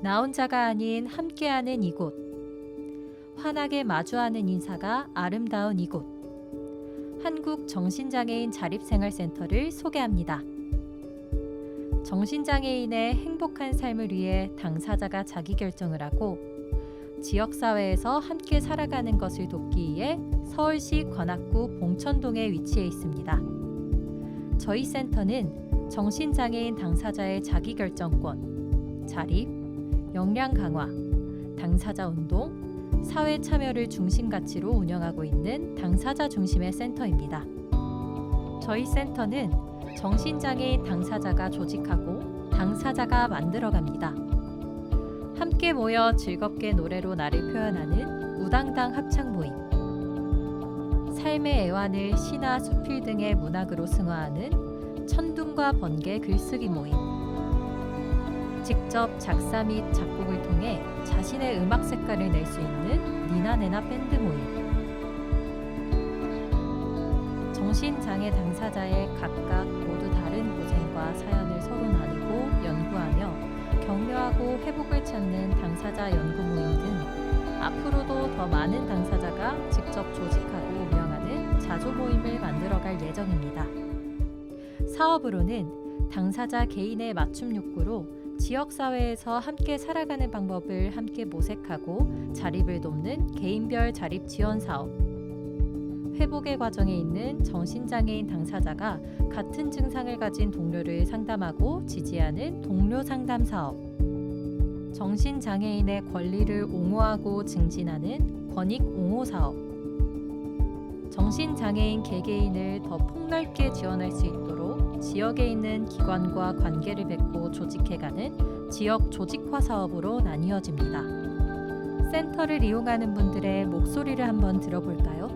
나 혼자가 아닌 함께하는 이곳. 환하게 마주하는 인사가 아름다운 이곳. 한국 정신장애인 자립생활센터를 소개합니다. 정신장애인의 행복한 삶을 위해 당사자가 자기 결정을 하고 지역사회에서 함께 살아가는 것을 돕기 위해 서울시 관악구 봉천동에 위치해 있습니다. 저희 센터는 정신장애인 당사자의 자기결정권, 자립, 역량 강화, 당사자 운동, 사회 참여를 중심 가치로 운영하고 있는 당사자 중심의 센터입니다. 저희 센터는 정신장애인 당사자가 조직하고 당사자가 만들어갑니다. 함께 모여 즐겁게 노래로 나를 표현하는 우당당 합창 모임. 삶의 애환을 시나 수필 등의 문학으로 승화하는 천둥과 번개 글쓰기 모임. 직접 작사 및 작곡을 통해 자신의 음악 색깔을 낼 수 있는 니나네나 밴드 모임. 정신장애 당사자의 각각 모두 다른 고생과 사연을 서로 나누고 연구하며 격려하고 회복을 찾는 당사자 연구 모임 등 앞으로도 더 많은 당사자가 직접 조직하고 운영하는 자조 모임을 만들어갈 예정입니다. 사업으로는 당사자 개인의 맞춤 욕구로 지역 사회에서 함께 살아가는 방법을 함께 모색하고 자립을 돕는 개인별 자립 지원 사업. 회복의 과정에 있는 정신장애인 당사자가 같은 증상을 가진 동료를 상담하고 지지하는 동료 상담 사업. 정신장애인의 권리를 옹호하고 증진하는 권익 옹호 사업. 정신장애인 개개인을 더 폭넓게 지원할 수 있도록 지역에 있는 기관과 관계를 맺고 조직해가는 지역 조직화 사업으로 나뉘어집니다. 센터를 이용하는 분들의 목소리를 한번 들어볼까요?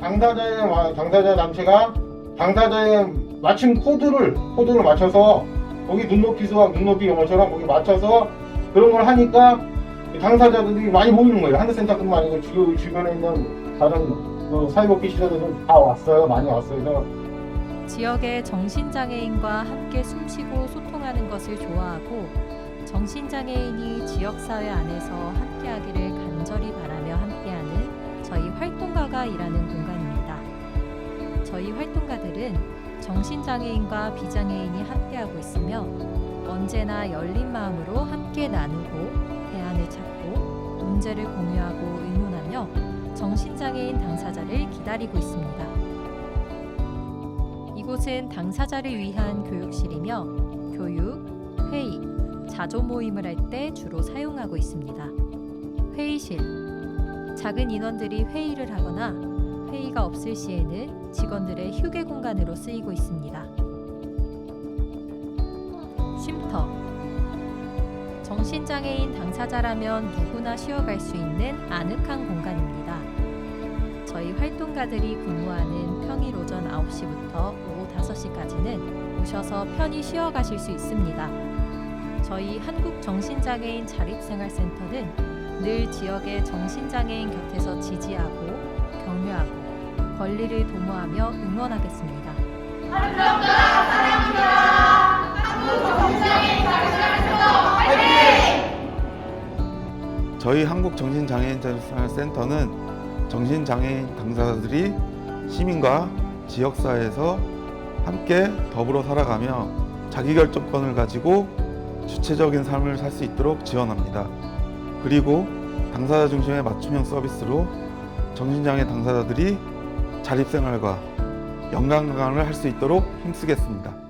당사자의 와- 당사자 단체가 당사자의 맞춤 코드를 코드를 맞춰서 거기 눈높이 수와 눈높이 영어처럼 거기 맞춰서 그런 걸 하니까 당사자들이 많이 모이는 거예요. 한대센터뿐만 아니고 주, 주변에 있는 다른 그 사회복지 시설들은 다 왔어요. 많이 왔어요. 그래서 지역의 정신장애인과 함께 숨쉬고 소통하는 것을 좋아하고 정신장애인이 지역사회 안에서 함께하기를 간절히 바라며 함께하는 저희 활동가가 일하는 공간입니다. 저희 활동가들은 정신장애인과 비장애인이 함께하고 있으며 언제나 열린 마음으로 함께 나누고 대안을 찾고 문제를 공유하고 의논하며 정신장애인 당사자를 기다리고 있습니다. 이곳은 당사자를 위한 교육실이며 교육, 회의, 자조 모임을 할 때 주로 사용하고 있습니다. 회의실. 작은 인원들이 회의를 하거나 회의가 없을 시에는 직원들의 휴게 공간으로 쓰이고 있습니다. 쉼터. 정신장애인 당사자라면 누구나 쉬어갈 수 있는 아늑한 공간입니다. 저희 활동가들이 근무하는 평일 오전 9시부터 오후 5시까지는 오셔서 편히 쉬어가실 수 있습니다. 저희 한국정신장애인 자립생활센터는 늘 지역의 정신장애인 곁에서 지지하고 격려하고 권리를 도모하며 응원하겠습니다. 저희 한국 정신장애인센터는 정신장애인 당사자들이 시민과 지역사회에서 함께 더불어 살아가며 자기결정권을 가지고 주체적인 삶을 살 수 있도록 지원합니다. 그리고 당사자 중심의 맞춤형 서비스로 정신장애 당사자들이 자립생활과 영광강을 할 수 있도록 힘쓰겠습니다.